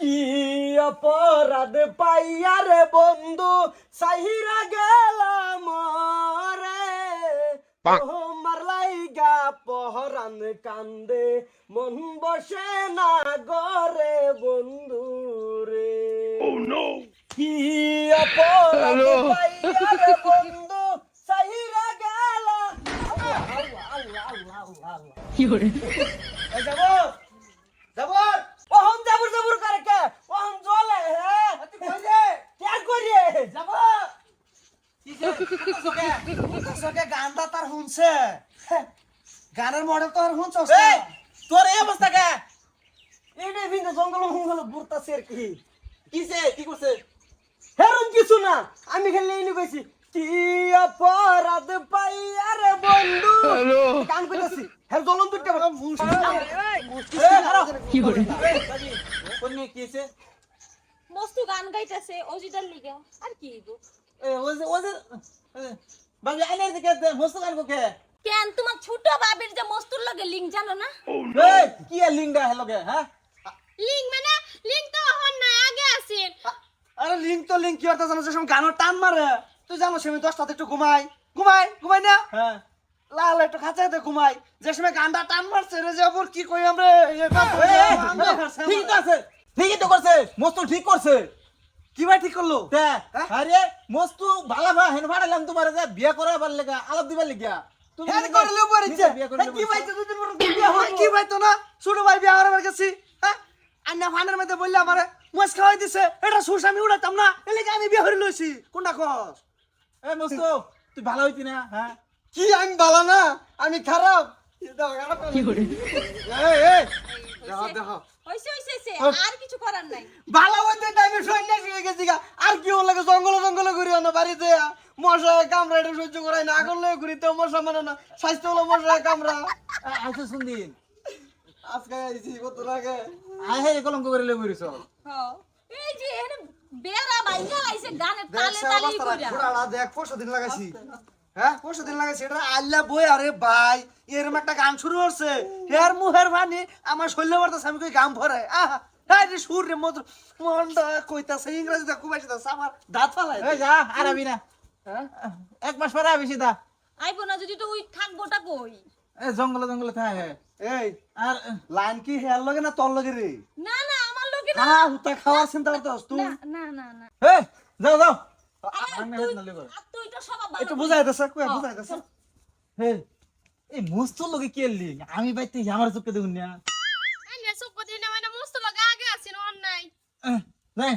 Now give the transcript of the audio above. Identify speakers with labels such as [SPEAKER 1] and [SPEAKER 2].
[SPEAKER 1] কি অপরাধ পাইয়া রে বন্ধু? সাহিরা গেলাম রে। তোমার লাইগা পহরান কান্দে। মন বসে না গরে বন্ধু রে। কি অপরাধ পাইয়া রে বন্ধু? সাহিরা গেলাম। আল্লাহ আল্লাহ আল্লাহ আল্লাহ আল্লাহ। এই
[SPEAKER 2] গানটা তার শুনছে? গানের মডেল তো আর শুনছ
[SPEAKER 1] তোর এই অবস্থা কে? এইটা কিন্তু জঙ্গল মঙ্গল বুরতাছে আর কি? কিসে কি করছে? হেরুন কিছু না। আমি খালি এনে কইছি কি অপরাধ পাই আরে বন্ধু? কাম কইতাছি হের জলন দুইটা কি করে? কোন কিসে
[SPEAKER 3] মস্তু গান গাইতেছে অজিটার লিগে আর কি গো
[SPEAKER 1] এ ওজে ওজে বাকি আইনে দিকে মস্ত গান কোকে
[SPEAKER 3] কেন তোমার ছোট বাবির যে মস্তুর লগে লিঙ্ক জানো না
[SPEAKER 1] কি এ লিঙ্গা হেলগে হ্যাঁ
[SPEAKER 3] লিঙ্ক মানে লিঙ্ক তো হন না আগে আছিল
[SPEAKER 2] আরে লিঙ্ক তো লিঙ্ক কি অর্থ জানো সময় গানের টান মারে তুই জানো সে আমি দশটাতে একটু ঘুমাই ঘুমাই ঘুমাই না
[SPEAKER 1] হ্যাঁ
[SPEAKER 2] লাল একটু খাঁচাতে ঘুমাই যে সময় গানটা টান মারছে রে যে কি কই আমরা
[SPEAKER 1] ঠিক আছে ঠিকই তো করছে মস্ত ঠিক করছে।
[SPEAKER 2] কি ভাই ঠিক করল?
[SPEAKER 1] তে
[SPEAKER 2] হ্যাঁ?
[SPEAKER 1] আরে মস্ত ভালো ভা হেন ভাড়ালাম তোমার যে বিয়ে করাবার লাগা আলাপ দিবার
[SPEAKER 2] হ্যাঁ
[SPEAKER 1] বিয়ে করলে
[SPEAKER 2] কি ভাই। তো দুদিন পর বিয়ে হয় কি ভাই তো না? ছোট ভাই বিয়ে গেছি হ্যাঁ? আন্না ফানের মধ্যে বললে আমারে মাছ খাওয়াই দিছে এটা সুস আমি উড়াইতাম না এলাকা আমি বিয়ে হয়ে লইছি। কোনটা কস?
[SPEAKER 1] এ মস্ত তুই ভালো হইতি না হ্যাঁ?
[SPEAKER 2] কি আমি ভালো না আমি খারাপ। কি করে? এই এই দেখো দেখো।
[SPEAKER 3] হইছে হইছে হইছে, আর কিছু করার নাই।
[SPEAKER 2] ভালো হইতে টাইমে সন্ন্যাসী হয়ে গেছি আর কি ওর লাগে জঙ্গল জঙ্গল ঘুরি না বাড়িতে মশা কামড়াইটা সহ্য করাই না আগর ঘুরিতে মশা মানে না। স্বাস্থ্য হলো মশা কামড়া।
[SPEAKER 1] শুনদিন
[SPEAKER 2] আজকে আইছি কত আগে?
[SPEAKER 1] আই হে কলঙ্ক করে লই বইরিছ
[SPEAKER 3] হ। এই যে এনে বেড়া বাইঙ্গা লাইছে গানের
[SPEAKER 2] দেখ
[SPEAKER 3] তালে
[SPEAKER 2] সে
[SPEAKER 3] তালি
[SPEAKER 2] অবস্থা
[SPEAKER 3] কইরা
[SPEAKER 2] দেখ পরশু দিন লাগাইছি হ্যাঁ পরশু দিন আল্লাহ বই আরে ভাই এরম একটা গান শুরু করছে হের মুহের ভানি আমার শৈল্য বার্তাছে আমি কই গান ভরে আহা হ্যাঁ রে সুর রে মধুর মনটা কইতাছে ইংরেজিতে কুবাইতাছে আমার দাঁত ফালাই
[SPEAKER 1] এই যা আর আবি না।
[SPEAKER 2] হ্যাঁ?
[SPEAKER 1] এক মাস পরে আবি সিধা।
[SPEAKER 3] আইবো না যদি তো ওই থাকবোটা কই?
[SPEAKER 1] এ জঙ্গলে জঙ্গলে থাকে।
[SPEAKER 2] এই
[SPEAKER 1] আর
[SPEAKER 2] লাইন কি হেয়ার লগে না তোর লগে রে?
[SPEAKER 3] না না আমার লোকে না।
[SPEAKER 2] হ্যাঁ হুতা খাওয়ার চিন্তা করতেছ তুই?
[SPEAKER 3] না না না। না
[SPEAKER 1] যাও যাও। আমি বাইতে আমার চোখে দেখুন না।
[SPEAKER 3] আইনে সব কথা না মানে মস্ত লগা আগে আছেন অন নাই
[SPEAKER 1] নাই